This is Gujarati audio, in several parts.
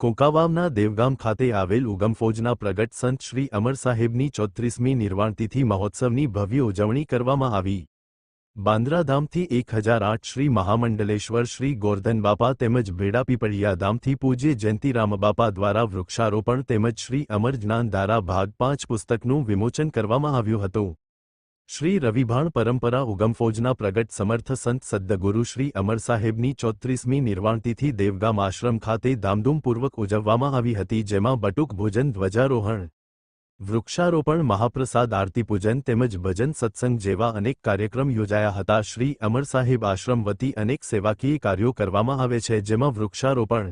કોંકાવાવના દેવગામ ખાતે આવેલ ઉગમ ફોજના પ્રગટ સંત શ્રી અમર સાહેબની ચોત્રીસમી નિર્વાણતિથિ મહોત્સવની ભવ્ય ઉજવણી કરવામાં આવી. બાંદ્રાધામથી એક હજાર આઠ શ્રી મહામંડલેશ્વર શ્રી ગોરધન બાપા તેમજ ભેડાપીપળિયા ધામથી પૂજ્ય જયંતિરામ બાપા દ્વારા વૃક્ષારોપણ તેમજ શ્રી અમર જ્ઞાનધારા ભાગ પાંચ પુસ્તકનું વિમોચન કરવામાં આવ્યું હતું. શ્રી રવિભાણ પરંપરા ઉગમફોજના પ્રગટ સમર્થ સંત સદ્દગુરુ શ્રી અમર સાહેબની ચોત્રીસમી નિર્વાણતિથિ દેવગામ આશ્રમ ખાતે ધામધૂમપૂર્વક ઉજવવામાં આવી હતી, જેમાં બટુક ભોજન, ધ્વજારોહણ, વૃક્ષારોપણ, મહાપ્રસાદ, આરતી પૂજન તેમજ ભજન સત્સંગ જેવા અનેક કાર્યક્રમ યોજાયા હતા. શ્રી અમર સાહેબ આશ્રમ વતી અનેક સેવાકીય કાર્યો કરવામાં આવે છે, જેમાં વૃક્ષારોપણ,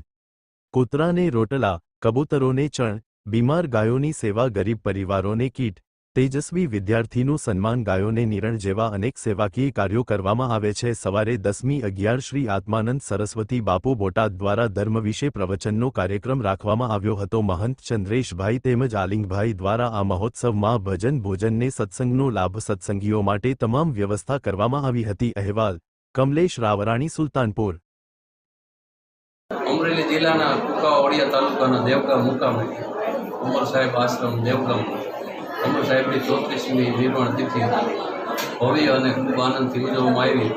કૂતરાને રોટલા, કબૂતરોને ચણ, બીમાર ગાયોની સેવા, ગરીબ પરિવારોને કીટ તેજસ્વી વિદ્યાર્થીનું સન્માન ગાયોને નિરણ જેવા અનેક સેવાકીય કાર્યો કરવામાં આવે છે. સવારે દસમી અગિયાર શ્રી આત્માનંદ સરસ્વતી બાપુ બોટાદ દ્વારા ધર્મ વિશે પ્રવચનનો કાર્યક્રમ રાખવામાં આવ્યો હતો. મહંત ચંદ્રેશભાઈ તેમજ આલિંગભાઈ દ્વારા આ મહોત્સવમાં ભજન ભોજનને સત્સંગનો લાભ સત્સંગીઓ માટે તમામ વ્યવસ્થા કરવામાં આવી હતી. અહેવાલ, કમલેશ રાવરાણી, સુલતાનપુર. અમરેલી જિલ્લાના કુકાવાડિયા તાલુકાના દેવગામ મુકામે અમર સાહેબ આશ્રમ દેવગામ અમર સાહેબની ચોત્રીસમી નિર્માણ તિથિ ભવ્ય અને ખૂબ આનંદથી ઉજવવામાં આવી.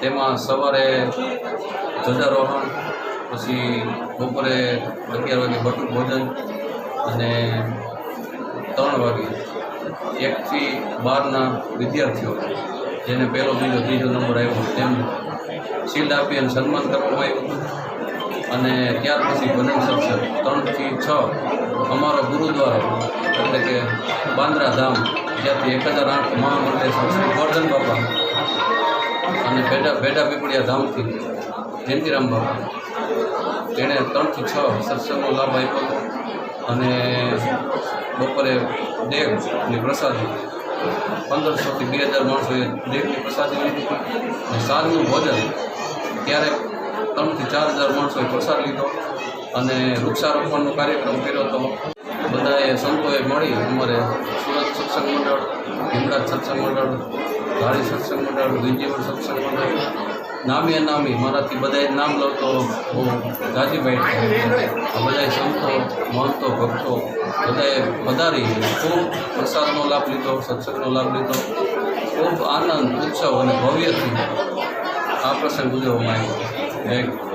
તેમાં સવારે ધ્વજારોહણ, પછી બપોરે અગિયાર વાગે બટુક ભોજન અને ત્રણ વાગે એકથી બારના વિદ્યાર્થીઓ, જેને પહેલો, બીજો, ત્રીજો નંબર આવ્યો તેમને શિલ્ડ આપી અને સન્માન કરવામાં આવ્યું અને ત્યાર પછી ભજન સત્સંગ ત્રણથી છ અમારો ગુરુદ્વારો એટલે કે બાંદ્રા ધામ, જ્યાંથી એક હજાર આઠ મહામંડલેશ્વર સંસ્કૃત ગોર્ધન બાપા. અને ભેડા ભેડા પીપળિયા ધામથી જયંતિરામ બાપા. તેણે ત્રણથી છ સત્સંગનો લાભ આપ્યો હતો. અને બપોરે દેવની પ્રસાદી, પંદરસોથી બે હજાર માણસોએ દેવની પ્રસાદી લીધી. અને સાંજનું ભોજન ત્યારે ત્રણથી ચાર હજાર માણસોએ પ્રસાદ લીધો. અને વૃક્ષારોપણનો કાર્યક્રમ કર્યો હતો. બધાએ સંતોએ મળી અમારે સુરત સત્સંગ મંડળ, ભીમરાજ સત્સંગ મંડળ, ધારી સત્સંગ મંડળ વિજયવર સત્સંગ મંડળ, નામી અનામી, મારાથી બધાએ નામ લઉં તો હું ગાજીભાઈ આ બધાએ સંતો, મહંતો, ભક્તો, બધાએ વધારી ખૂબ પ્રસાદનો લાભ લીધો, સત્સંગનો લાભ લીધો. ખૂબ આનંદ, ઉત્સવ અને ભવ્યથી આ પ્રસંગ ઉજવવામાં આવ્યો.